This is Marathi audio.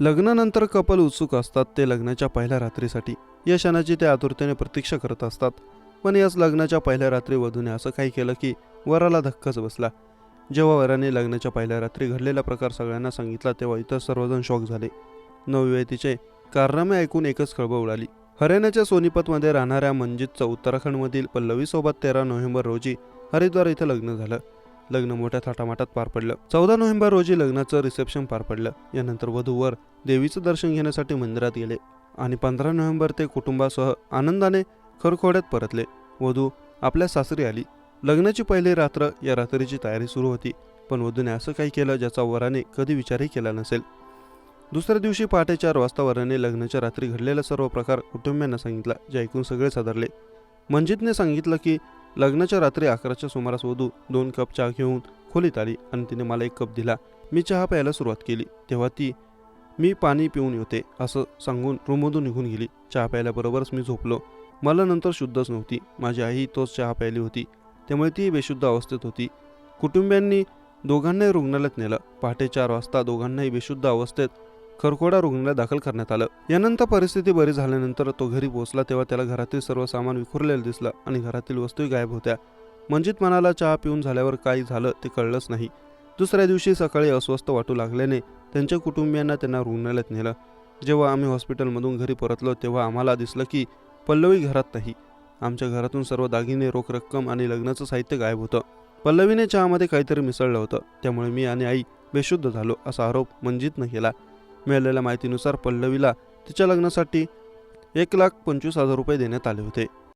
लग्नानंतर कपल उत्सुक असतात ते लग्नाच्या पहिल्या रात्रीसाठी. या क्षणाची ते आतुरतेने प्रतीक्षा करत असतात. पण याच लग्नाच्या पहिल्या रात्री वधूने असं काही केलं की वराला धक्काच बसला. जेव्हा वराने लग्नाच्या पहिल्या रात्री घडलेला प्रकार सगळ्यांना सांगितला तेव्हा इतर सर्वजण शॉक झाले. नवविवाहितीचे कारनामे ऐकून एकच खळबळ उडाली. हरियाणाच्या सोनीपतमध्ये राहणाऱ्या मंजितचं उत्तराखंडमधील पल्लवीसोबत तेरा नोव्हेंबर रोजी हरिद्वार इथं लग्न झालं. लग्न मोठ्या थाटामाटात पार पडलं. चौदा नोव्हेंबर रोजी लग्नाचं रिसेप्शन पार पडलं. यानंतर वधूवर देवीचं दर्शन घेण्यासाठी मंदिरात गेले आणि पंधरा नोव्हेंबर ते कुटुंबासह आनंदाने खरखोड्यात परतले. वधू आपल्या सासरी आली. लग्नाची पहिली रात्र या रात्रीची तयारी सुरू होती पण वधूने असं काही केलं ज्याचा वराने कधी विचारही केला नसेल. दुसऱ्या दिवशी पहाटे चार वाजता वराने लग्नाच्या रात्री घडलेला सर्व प्रकार कुटुंबियांना सांगितला जे ऐकून सगळे सदरले. मंजितने सांगितलं की लग्नाच्या रात्री अकराच्या सुमारास वधू दोन कप चहा घेऊन खोलीत आली आणि तिने मला एक कप दिला. मी चहा प्यायला सुरुवात केली. तेव्हा ती मी पाणी पिऊन येते असं सांगून रूममधून निघून गेली. चहा प्यायल्याबरोबरच मी झोपलो. मला नंतर शुद्धच नव्हती. माझी आई तोच चहा प्यायली होती. त्यामुळे ती बेशुद्ध अवस्थेत होती. कुटुंबियांनी दोघांनाही रुग्णालयात नेलं. पहाटे चार वाजता दोघांनाही बेशुद्ध अवस्थेत खरखोडा रुग्णालयात दाखल करण्यात आलं. यानंतर परिस्थिती बरी झाल्यानंतर तो घरी पोहोचला तेव्हा त्याला घरातील सर्व सामान विखुरलेलं दिसलं आणि घरातील वस्तूही गायब होत्या. मंजित मनाला चहा पिऊन झाल्यावर काय झालं ते कळलंच नाही. दुसऱ्या दिवशी सकाळी अस्वस्थ वाटू लागल्याने त्यांच्या कुटुंबियांना त्यांना रुग्णालयात नेलं. जेव्हा आम्ही हॉस्पिटलमधून घरी परतलो तेव्हा आम्हाला दिसलं की पल्लवी घरात नाही. आमच्या घरातून सर्व दागिने रोख रक्कम आणि लग्नाचं साहित्य गायब होतं. पल्लवीने चहामध्ये काहीतरी मिसळलं होतं. त्यामुळे मी आणि आई बेशुद्ध झालो असा आरोप मंजितनं केला. मिळालेल्या माहितीनुसार पल्लवीला तिच्या लग्नासाठी एक लाख पंचवीस हजार रुपये देण्यात आले होते.